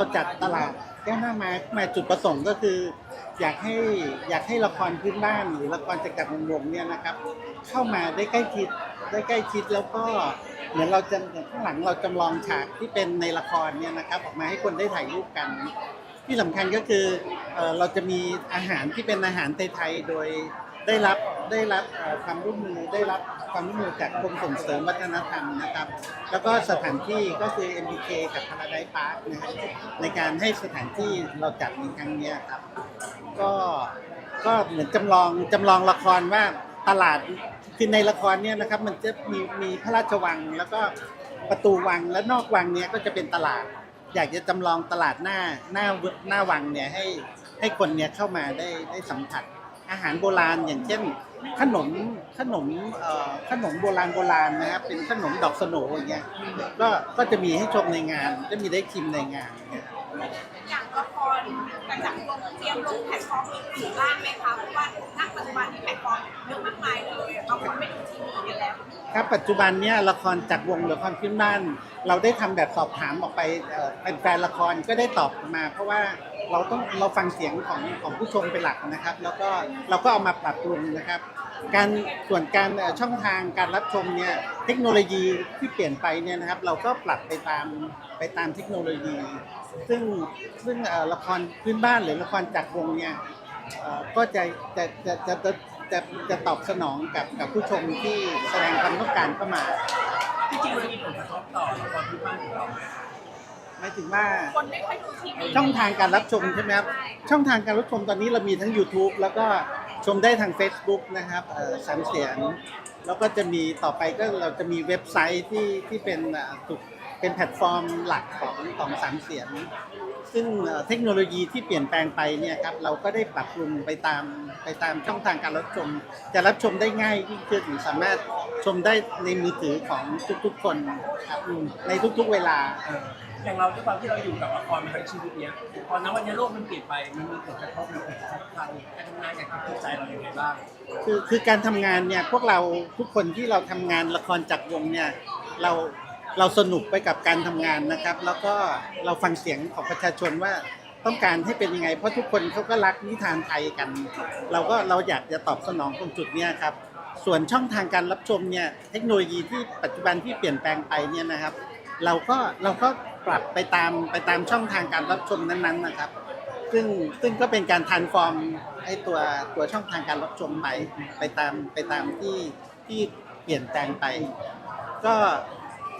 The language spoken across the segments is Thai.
เราจัดตลาดแก้วหน้าม้มาจุดประสงค์ก็คือ อยากให้อยากให้ละครพื้นบ้านหรือละครจักรวงศ์วงเนี่ยนะครับ เข้ามาได้ใกล้ชิดได้ใกล้ชิดแล้วก็เหมือนเราจะข้างหลังเราจำลองฉากที่เป็นในละครเนี่ยนะครับออกมาให้คนได้ถ่ายรูปกัน ที่สำคัญก็คือเออเราจะมีอาหารที่เป็นอาหารไทยๆโดย ได้รับได้รับความร่วมมือได้รับความร่วมมือจากกรมส่งเสริมวัฒนธรรมนะครับ แล้วก็สถานที่ก็คือ MBK กับ Paradise Park นะครับในการให้สถานที่เราจัดในครั้งนี้ครับ ก็ก็เหมือนจำลองจำลองละครว่าตลาดคือในละครเนี่ยนะครับมันจะมีมีพระราชวังแล้วก็ประตูวังและนอกวังเนี่ยก็จะเป็นตลาด อยากจะจำลองตลาดหน้าหน้าหน้าวังเนี่ยให้ให้คนเนี่ยเข้ามาได้ได้สัมผัส อาหารโบราณอย่างเช่น ขนมขนมเอ่อขนมโบราณโบราณนะครับเป็นขนมดอกสโหนอย่างเงี้ยก็ก็จะมีให้ชมในงานจะมีได้ชิมในงานเนี่ย อย่างละครกระจับวงเตรียมลงแพลตฟอร์มอื่นๆบ้างไหมคะเพราะว่าณปัจจุบันนี้แพลตฟอร์มเยอะมากมายเลยบางคนไม่ดูทีวีกันแล้ว ครับปัจจุบันเนี่ยละครจากวงหรือละครพื้นบ้าน เราได้ทำแบบสอบถามออกไปเอ่อเป็นแฟนละครก็ได้ตอบมา เพราะว่า เราต้องเราฟังเสียงของของผู้ชมเป็นหลักนะครับ แล้วก็เราก็เอามาปรับปรุงนะครับ การส่วนการช่องทางการรับชมเนี่ยเทคโนโลยีที่เปลี่ยนไปเนี่ยนะครับ เราก็ปรับไปตามไปตามเทคโนโลยี ซึ่งซึ่งละครพื้นบ้านหรือละครจากวงเนี่ยก็จะจะจะจะจะจะจะตอบสนองกับกับผู้ชมที่แสดงความต้องการเข้ามาจริงๆมันมีผลกระทบต่อละครพื้นบ้านของเราไหม หมายถึงว่าคนไม่ค่อยดูทีวีช่องทางการรับชมใช่ไหมครับ ช่องทางการรับชมตอนนี้เรามีทั้ง YouTube แล้วก็ชมได้ทาง Facebook นะครับเอ่อสามเสียง แล้วก็จะมีต่อไปก็เราจะมีเว็บไซต์ที่ที่เป็นเอ่อถูกเป็นแพลตฟอร์มหลักของของสามเสียง ซึ่งเอ่อเทคโนโลยีที่เปลี่ยนแปลงไปเนี่ยครับเราก็ได้ปรับปรุงไปตามไปตามช่องทางการรับชม จะรับชมได้ง่ายยิ่งขึ้นสามารถชมได้ในมือถือของทุกๆคนครับในทุกๆเวลาเอย่างเราด้วยความที่เราอยู่กับละครมาทั้งชีวิตเนี้ยพอณวันนี้โลกมันเปลี่ยนไปมันมีผลกระทบหรือผลกระทบทางการทำงานกับจิตใจเราอย่างไรบ้างคือคือการทำงานเนี่ยพวกเราทุกคนที่เราทำงานละครจากวงเนี่ยเราเราสนุกไปกับการทำงานนะครับ แล้วก็เราฟังเสียงของประชาชนว่าต้องการให้เป็นยังไง เพราะทุกคนเขาก็รักนิทานไทยกัน เราก็เราอยากจะตอบสนองตรงจุดเนี้ยครับ ส่วนช่องทางการรับชมเนี่ยเทคโนโลยีที่ปัจจุบันที่เปลี่ยนแปลงไปเนี่ยนะครับ เราก็เราก็ ปรับไปตามไปตามช่องทางการรับชมนั้น ๆ นะครับ ซึ่งซึ่งก็เป็นการทันฟอร์มไอ้ตัวตัวช่องทางการรับชมไปไปตามไปตามที่ที่เปลี่ยนแปลงไป ก็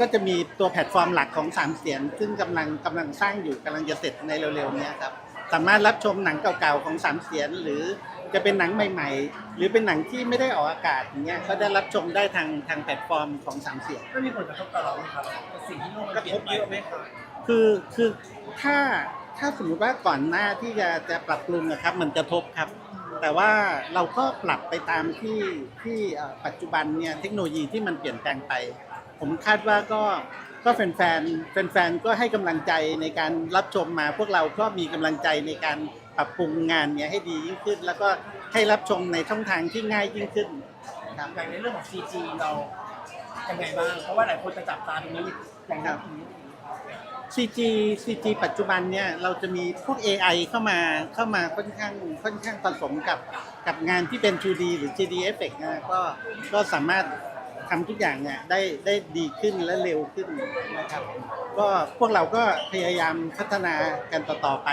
ก็จะมีตัวแพลตฟอร์มหลักของสามเสียน ซึ่งกำลังกำลังสร้างอยู่กำลังจะเสร็จในเร็วๆนี้ครับสามารถรับชมหนังเก่าๆของสามเสียนหรือ จะเป็นหนังใหม่ ๆ หรือเป็นหนังที่ไม่ได้ออกอากาศอย่างเงี้ยก็ได้รับชมได้ทางทางแพลตฟอร์มของสามเสียนก็มีผลกระทบต่อเราไหมครับกับสิ่งที่โลกมันเปลี่ยนไปไหมครับคือคือถ้าถ้าสมมติว่าก่อนหน้าที่จะจะปรับปรุงนะครับ มันกระทบครับ แต่ว่าเราก็ปรับไปตามที่ที่เอ่อปัจจุบันเนี่ยเทคโนโลยีที่มันเปลี่ยนแปลงไป ผมคาดว่าก็ก็แฟนแฟนๆแฟนๆก็ให้กำลังใจในการรับชมมา พวกเราก็มีกำลังใจในการ ปรับปรุงงานเนี่ยให้ดียิ่งขึ้น แล้วก็ให้รับชมในช่องทางที่ง่ายยิ่งขึ้น ครับอย่างในเรื่องของ CG เรายังไงบ้าง เพราะว่าหลายคนจะจับตาตรงนี้อย่างนั้น CG CG ปัจจุบันเนี่ยเราจะมีพวก AI เข้ามาเข้ามาค่อนข้างค่อนข้างผสมกับกับงานที่เป็น 2D หรือ 3D effect นะก็ก็สามารถทำทุกอย่างเนี่ยได้ได้ดีขึ้นและเร็วขึ้นนะครับ ก็พวกเราก็พยายามพัฒนากันต่อๆไป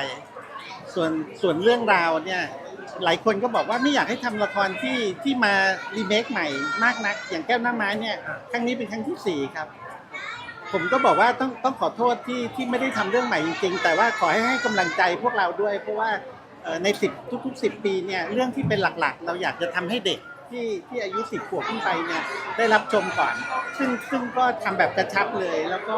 ส่วนส่วนเรื่องราวเนี่ยหลายคนก็บอกว่าไม่อยากให้ทำละครที่ที่มารีเมคใหม่มากนัก อย่างแก้วหน้าไม้เนี่ยครั้งนี้เป็นครั้งที่สี่ครับ ผมก็บอกว่าต้องต้องขอโทษที่ที่ไม่ได้ทำเรื่องใหม่จริงๆ แต่ว่าขอให้ให้กำลังใจพวกเราด้วย เพราะว่าในสิบทุกๆสิบปีเนี่ยเรื่องที่เป็นหลักๆ เราอยากจะทำให้เด็กที่ที่อายุสิบขวบขึ้นไปเนี่ยได้รับชมก่อน ซึ่งซึ่งก็ทำแบบกระชับเลย แล้วก็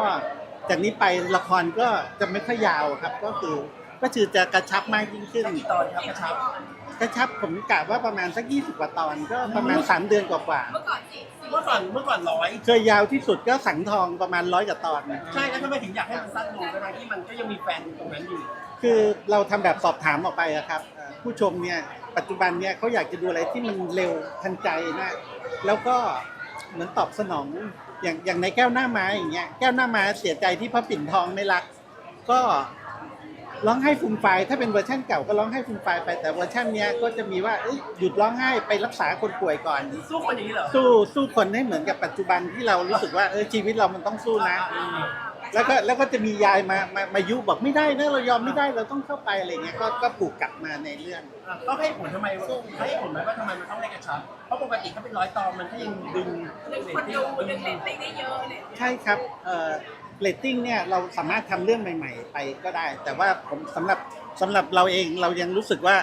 จากนี้ไปละครก็จะไม่ค่อยยาวครับ ก็คือ ก็คือจะกระชับมากยิ่งขึ้น กี่ตอนครับกระชับกระชับผมกะว่าประมาณสักยี่สิบกว่าตอนก็ประมาณสามเดือนกว่าเมื่อก่อนสิเมื่อก่อนเมื่อก่อนร้อยๆเคยยาวที่สุดก็สังทองประมาณร้อยกว่าตอนใช่แล้วทำไมถึงอยากให้มันสั้นลงทั้งที่มันก็ยังมีแฟนตรงนั้นอยู่ คือเราทำแบบสอบถามออกไปอะครับเอ่อผู้ชมเนี่ยปัจจุบันเนี่ยเขาอยากจะดูอะไรที่มันเร็วทันใจนะแล้วก็เหมือนตอบสนองอย่างอย่างในแก้วหน้าไม้อย่างเงี้ยแก้วหน้าไม้เสียใจที่พระปิ่นทองไม่รัก ก็ ร้องไห้ฟูมไฟายถ้าเป็นเวอร์ชันเก่าก็ร้องไห้ฟูมไฟายไปแต่เวอร์ชันเนี้ยก็จะมีว่าเอ้ยหยุดร้องไห้ไปรักษาคนป่วยก่อน สู้คนอย่างนี้เหรอ สู้สู้คนให้เหมือนกับปัจจุบันที่เรารู้สึกว่าเออชีวิตเรามันต้องสู้นะอืมแล้วก็แล้วก็จะมียายมามามายุบอกไม่ได้นะเรายอมไม่ได้เราต้องเข้าไปอะไรเงี้ยก็ก็ปลูกกลับมาในเรื่อง อะก็ให้ผลทำไมให้ผลไหมว่าทำไมมันต้องได้กระชับเพราะปกติเขาเป็นร้อยตอนมันก็ยังดึงดึงคนดูดึงเรตติ้งได้เยอะเลย ใช่ครับเอ่อ เรตติ้งเนี่ยเราสามารถทำเรื่องใหม่ ๆ ไปก็ได้ แต่ว่าผมสำหรับสำหรับเราเองเรายังรู้สึกว่า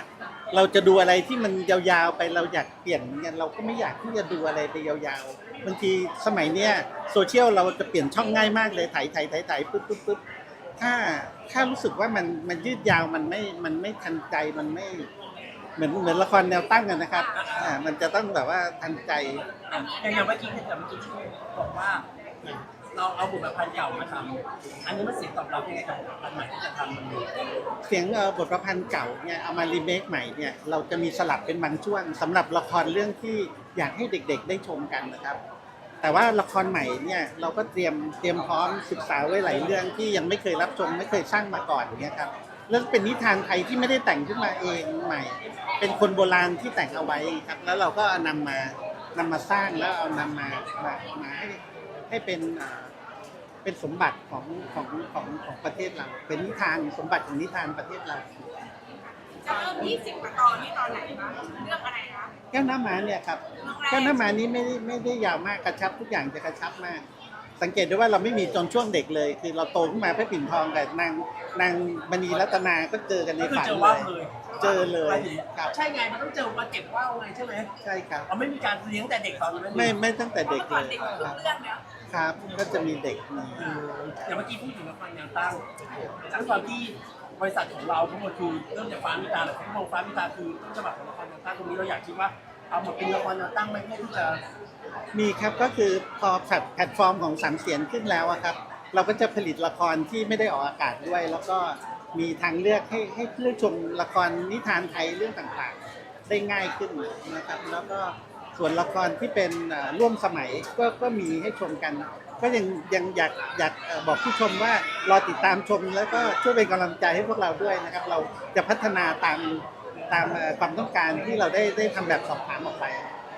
เราจะดูอะไรที่มันยาวๆไปเราอยากเปลี่ยนเนี่ยเราก็ไม่อยากที่จะดูอะไรไปยาวๆบางทีสมัยเนี้ยโซเชียลเราจะเปลี่ยนช่องง่ายมากเลยถ่ายถ่ายถ่ายถ่ายปุ๊บปุ๊บปุ๊บถ้าถ้ารู้สึกว่ามันมันยืดยาวมันไม่มันไม่ทันใจมันไม่เหมือนเหมือนละครแนวตั้งกันนะครับ อ่า มันจะต้องแบบว่าทันใจอ่ย่างอย่างเมื่อกี้ที่เมื่อกี้ที่บอกว่า เราเอาบทประพันธ์เก่ามาทำอันนี้มันเสียงตอบรับยังไงกับบทประพันธ์ใหม่ที่จะทำมันดูเสียงเอ่อบทประพันธ์เก่าเนี่ยเอามารีเมคใหม่เนี่ยเราจะมีสลับเป็นบางช่วงสำหรับละครเรื่องที่อยากให้เด็กๆ ได้ชมกันนะครับ แต่ว่าละครใหม่เนี่ยเราก็เตรียมเตรียมพร้อมศึกษาไว้หลายเรื่องที่ยังไม่เคยรับชมไม่เคยสร้างมาก่อนเนี่ยครับเรื่องเป็นนิทานไทยที่ไม่ได้แต่งขึ้นมาเองใหม่ เป็นคนโบราณที่แต่งเอาไว้ครับ แล้วเราก็นำมานำมาสร้างแล้วเอานำมามามาให้ให้เป็นอ่า เป็นสมบัติของของของของประเทศเรา เป็นนิทานสมบัติของนิทานประเทศเรา จะเริ่ม20กว่าตอนที่ตอนไหนคะเรื่องอะไรคะ แก้วน้ำหมาเนี่ยครับแก้วน้ำหมานี้ไม่ได้ไม่ได้ยาวมากกระชับทุกอย่างจะกระชับมาก สังเกตได้ว่าเราไม่มีจนช่วงเด็กเลย คือเราโตขึ้นมาพระปิ่นทองกับนางนางมณีรัตนาก็เจอกันในก็คือฝันเจอเลว่าย เลยเจอเลยครับ ใช่ไงมันต้องเจอมาเก็บว่าวไงใช่ไหมใช่ครับ เราไม่มีการเลี้ยงแต่เด็กตอนนั้นไม่ไม่ตั้งแต่เมื่เด็อกก่เลอนย เด็กคทุรักบเรื่องเนาะ ครับ ก็จะมีเด็กมีเอออย่างเมื่อกี้พูดถึงละครแนวตั้งด้วยความที่บริษัทของเราทั้งหมดคือเริ่มจากฟ้ามิตาแหละทั้งหมดฟ้ามิตาคือต้นฉบับของละครแนวตั้งตรงนี้เราอยากคิดว่าเอามาเป็นละครแนวตั้งไหมเพื่อที่จะมีครับก็คือพอแพลตแพลตฟอร์มของสามเสียนขึ้นแล้วอะครับ เราก็จะผลิตละครที่ไม่ได้ออกอากาศด้วย แล้วก็มีทางเลือกให้ให้เลือกชมละครนิทานไทยเรื่องต่างๆ ได้ง่ายขึ้นนะครับ แล้วก็ ส่วนละครที่เป็นเอ่อร่วมสมัยก็ก็มีให้ชมกัน ก็ยังยังอยากอยากเอ่อบอกผู้ชมว่ารอติดตามชม แล้วก็ช่วยเป็นกำลังใจให้พวกเราด้วยนะครับ เราจะพัฒนาตามตามเอ่อความต้องการที่เราได้ได้ทำแบบสอบถามออกไป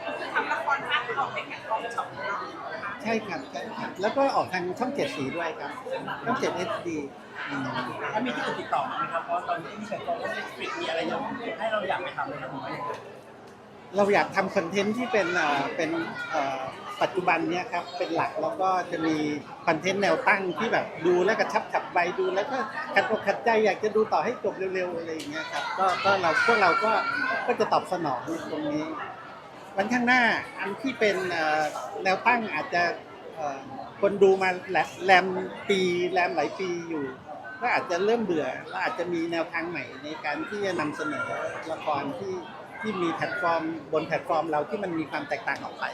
คือทำละครภาคออกเป็นแพลตฟอร์มช่องของเรานะคะใช่ครับใช่ครับ แล้วก็ออกทางช่องเจ็ดสีด้วยครับช่องเจ็ดเอสดีถ้ามีที่อื่นติดต่อมาไหมครับเพราะตอนนี้มีแพลตฟอร์มเน็ตฟลิกมีอะไรอย่างให้เราอยากไปทำเลยครับผมว่าอย่างไร เราอยากทำคอนเทนต์ที่เป็นเอ่อเป็นอ่อปัจจุบันเนี้ยครับเป็นหลักแล้วก็จะมีคอนเทนต์แนวตั้งที่แบบดูแล้วกระชับขับใบดูแล้วก็ขัดอกขัดใจอยากจะดูต่อให้จบเร็วๆอะไรอย่างเงี้ยครับก็ก็เราพวกเราก็ก็จะตอบสนองตรงนี้ วันข้างหน้าอันที่เป็นอ่อแนวตั้งอาจจะคนดูมาแลแรมปีแรมหลายปีอยู่ก็อาจจะเริ่มเบื่อแล้วอาจจะมีแนวทางใหม่ในการที่จะนำเสนอละครที่ ที่มีแพลตฟอร์มบนแพลตฟอร์มเราที่มันมีความแตกต่างออกไป